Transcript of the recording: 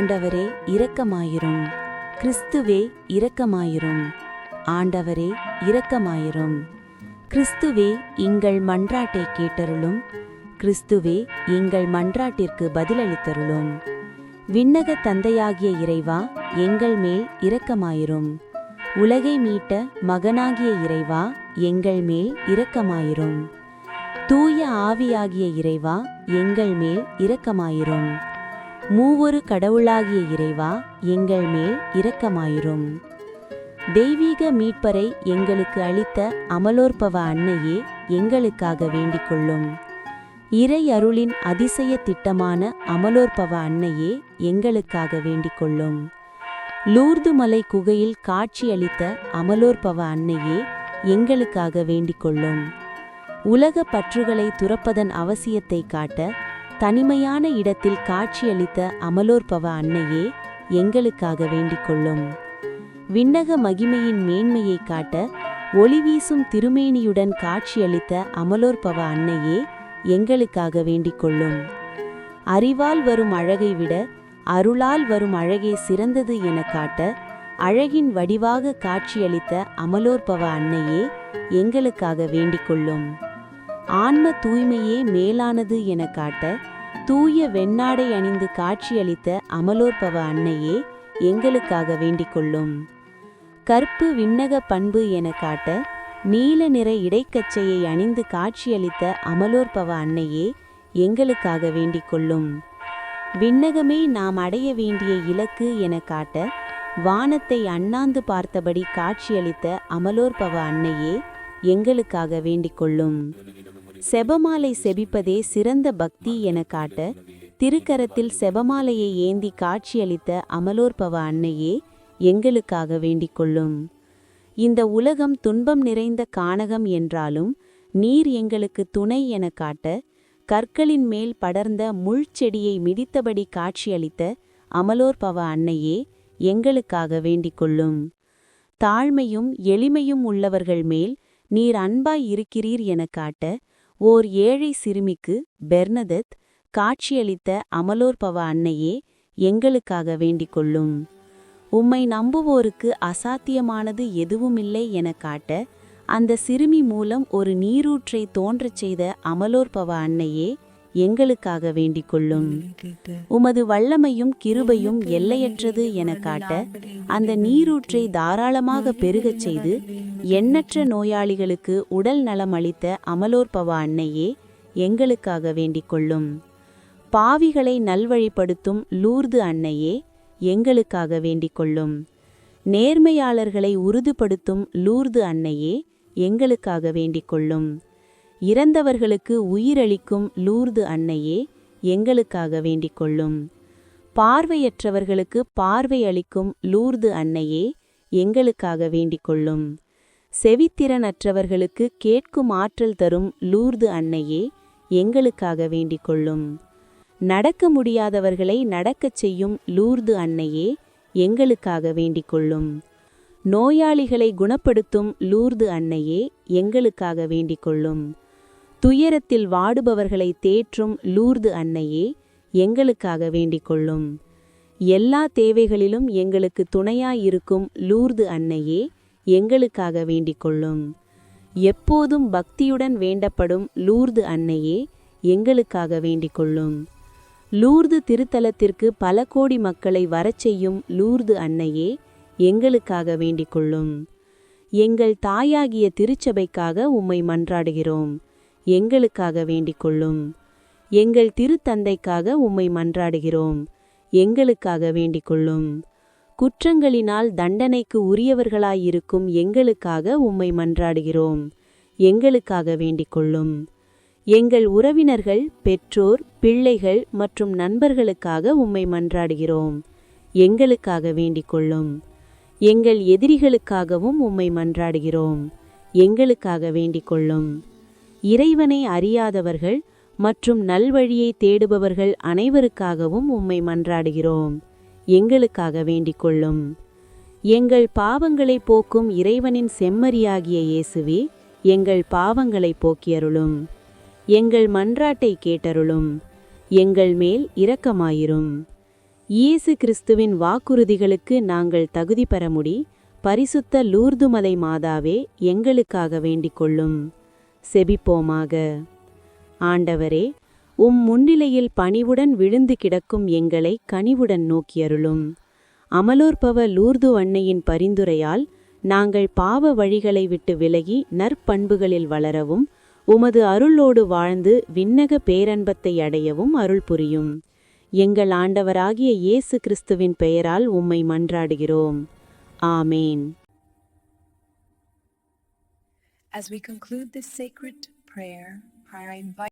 ஆண்டவரே இரக்கமாயிரும். கிறிஸ்துவே இரக்கமாயிரும். ஆண்டவரே இரக்கமாயிரும். கிறிஸ்துவே எங்கள் மன்றாட்டை கேட்டருளும். கிறிஸ்துவே எங்கள் மன்றாட்டிற்கு பதிலளித்தருளும். விண்ணக தந்தையாகிய இறைவா எங்கள் மேல் இரக்கமாயிரும். உலகை மீட்ட மகனாகிய இறைவா எங்கள் மேல் இரக்கமாயிரும். தூய ஆவியாகிய இறைவா எங்கள் மேல் இரக்கமாயிரும். மூவொரு கடவுளாகிய இறைவா எங்கள் மேல் இரக்கமாயிரும். தெய்வீக மீட்பரை எங்களுக்கு அளித்த அமலோற்பவ அன்னையே எங்களுக்காக வேண்டிக் கொள்ளும் இறை அருளின் அதிசய திட்டமான அமலோற்பவ அன்னையே எங்களுக்காக வேண்டிக் கொள்ளும் லூர்து மலை குகையில் காட்சியளித்த அமலோற்பவ அன்னையே எங்களுக்காக வேண்டிக் கொள்ளும் உலக பற்றுகளை துறப்பதன் அவசியத்தை காட்ட தனிமையான இடத்தில் காட்சியளித்த அமலோற்பவ அன்னையே எங்களுக்காக வேண்டிக் கொள்ளும். விண்ணக மகிமையின் மேன்மையை காட்ட ஒளி வீசும் திருமேனியுடன் காட்சியளித்த அமலோற்பவ அன்னையே எங்களுக்காக வேண்டிக் கொள்ளும். அறிவால் வரும் அழகை விட அருளால் வரும் அழகே சிறந்தது என காட்ட அழகின் வடிவாக காட்சியளித்த அமலோற்பவ அன்னையே எங்களுக்காக வேண்டிக் கொள்ளும். ஆன்ம தூய்மையே மேலானது என காட்ட தூய வெண்ணாடை அணிந்து காட்சியளித்த அமலோற்பவ அன்னையே எங்களுக்காக வேண்டிக் கொள்ளும். கற்பு விண்ணக பண்பு என காட்ட நீல நிற இடைக்கச்சையை அணிந்து காட்சியளித்த அமலோற்பவ அன்னையே எங்களுக்காக வேண்டிக் கொள்ளும். விண்ணகமே நாம் அடைய வேண்டிய இலக்கு என காட்ட வானத்தை அண்ணாந்து பார்த்தபடி காட்சியளித்த அமலோற்பவ அன்னையே எங்களுக்காக வேண்டிக் கொள்ளும். செபமாலை செபிப்பதே சிறந்த பக்தி என காட்ட திருக்கரத்தில் செபமாலையை ஏந்தி காட்சியளித்த அமலோற்பவ அன்னையே எங்களுக்காக வேண்டிக் கொள்ளும். இந்த உலகம் துன்பம் நிறைந்த கானகம் என்றாலும் நீர் எங்களுக்கு துணை என காட்ட கற்களின் மேல் படர்ந்த முள்செடியை மிதித்தபடி காட்சியளித்த அமலோற்பவ அன்னையே எங்களுக்காக வேண்டிக் கொள்ளும். தாழ்மையும் எளிமையும் உள்ளவர்கள் மேல் நீர் அன்பாய் இருக்கிறீர் என காட்ட ஓர் ஏழை சிறுமிக்கு பெர்னதத் காட்சியளித்த அமலோற்பவ அன்னையே எங்களுக்காக வேண்டிக் கொள்ளும். உம்மை நம்புவோருக்கு அசாத்தியமானது எதுவுமில்லை என காட்ட அந்த சிறுமி மூலம் ஒரு நீரூற்றை தோன்றச் செய்த அமலோற்பவ அன்னையே எங்களுக்காக வேண்டிக் கொள்ளும். உமது வல்லமையும் கிருபையும் எல்லையற்றது என காட்ட அந்த நீரூற்றை தாராளமாக பெருகச் செய்து எண்ணற்ற நோயாளிகளுக்கு உடல் நலம் அளித்த அமலோற்பவா அன்னையே எங்களுக்காக வேண்டிக் கொள்ளும். பாவிகளை நல்வழிப்படுத்தும் லூர்து அன்னையே எங்களுக்காக வேண்டிக் கொள்ளும். நேர்மையாளர்களை உறுதிப்படுத்தும் லூர்து அன்னையே எங்களுக்காக வேண்டிக் கொள்ளும். இறந்தவர்களுக்கு உயிரளிக்கும் லூர்து அன்னையே எங்களுக்காக வேண்டிக் கொள்ளும். பார்வையற்றவர்களுக்கு பார்வை அளிக்கும் லூர்து அன்னையே எங்களுக்காக வேண்டிக் கொள்ளும். செவித்திறனற்றவர்களுக்கு கேட்கும் ஆற்றல் தரும் லூர்து அன்னையே எங்களுக்காக வேண்டிக் கொள்ளும். நடக்க முடியாதவர்களை நடக்கச் செய்யும் லூர்து அன்னையே எங்களுக்காக வேண்டிக் கொள்ளும். நோயாளிகளை குணப்படுத்தும் லூர்து அன்னையே எங்களுக்காக வேண்டிக் கொள்ளும். துயரத்தில் வாடுபவர்களை தேற்றும் லூர்து அன்னையே எங்களுக்காக வேண்டிக் கொள்ளும் எல்லா தேவைகளிலும் எங்களுக்கு துணையாயிருக்கும் லூர்து அன்னையே எங்களுக்காக வேண்டிக் கொள்ளும் எப்போதும் பக்தியுடன் வேண்டப்படும் லூர்து அன்னையே எங்களுக்காக வேண்டிக் கொள்ளும் லூர்து திருத்தலத்திற்கு பல கோடி மக்களை வரச் செய்யும் லூர்து அன்னையே எங்களுக்காக வேண்டிக் கொள்ளும் எங்கள் தாயாகிய திருச்சபைக்காக உம்மை மன்றாடுகிறோம். எங்களுக்காக வேண்டிக் கொள்ளும் எங்கள் திருத்தந்தைக்காக உம்மை மன்றாடுகிறோம். எங்களுக்காக வேண்டிக் கொள்ளும் குற்றங்களினால் தண்டனைக்கு உரியவர்களாயிருக்கும் எங்களுக்காக உம்மை மன்றாடுகிறோம். எங்களுக்காக வேண்டிக் கொள்ளும் எங்கள் உறவினர்கள் பெற்றோர் பிள்ளைகள் மற்றும் நண்பர்களுக்காக உம்மை மன்றாடுகிறோம். எங்களுக்காக வேண்டிக் கொள்ளும் எங்கள் எதிரிகளுக்காகவும் உம்மை மன்றாடுகிறோம். எங்களுக்காக வேண்டிக் கொள்ளும் இறைவனை அறியாதவர்கள் மற்றும் நல்வழியை தேடுபவர்கள் அனைவருக்காகவும் உம்மை மன்றாடுகிறோம். எங்களுக்காக வேண்டிக் கொள்ளும். எங்கள் பாவங்களை போக்கும் இறைவனின் செம்மறியாகிய இயேசுவே எங்கள் பாவங்களை போக்கியருளும். எங்கள் மன்றாட்டை கேட்டருளும். எங்கள் மேல் இரக்கமாயிரும். இயேசு கிறிஸ்துவின் வாக்குறுதிகளுக்கு நாங்கள் தகுதி பெற முடி பரிசுத்த லூர்துமலை மாதாவே எங்களுக்காக வேண்டிக் கொள்ளும். செபிப்போமாக. ஆண்டவரே உம் முன்னிலையில் பணிவுடன் விழுந்து கிடக்கும் எங்களை கனிவுடன் நோக்கியருளும். அமலோற்பவ லூர்து அன்னையின் பரிந்துரையால் நாங்கள் பாவ வழிகளை விட்டு விலகி நற்பண்புகளில் வளரவும் உமது அருளோடு வாழ்ந்து விண்ணக பேரன்பத்தை அடையவும் அருள் புரியும். எங்கள் ஆண்டவராகிய இயேசு கிறிஸ்துவின் பெயரால் உம்மை மன்றாடுகிறோம். ஆமேன். As we conclude this sacred prayer, I invite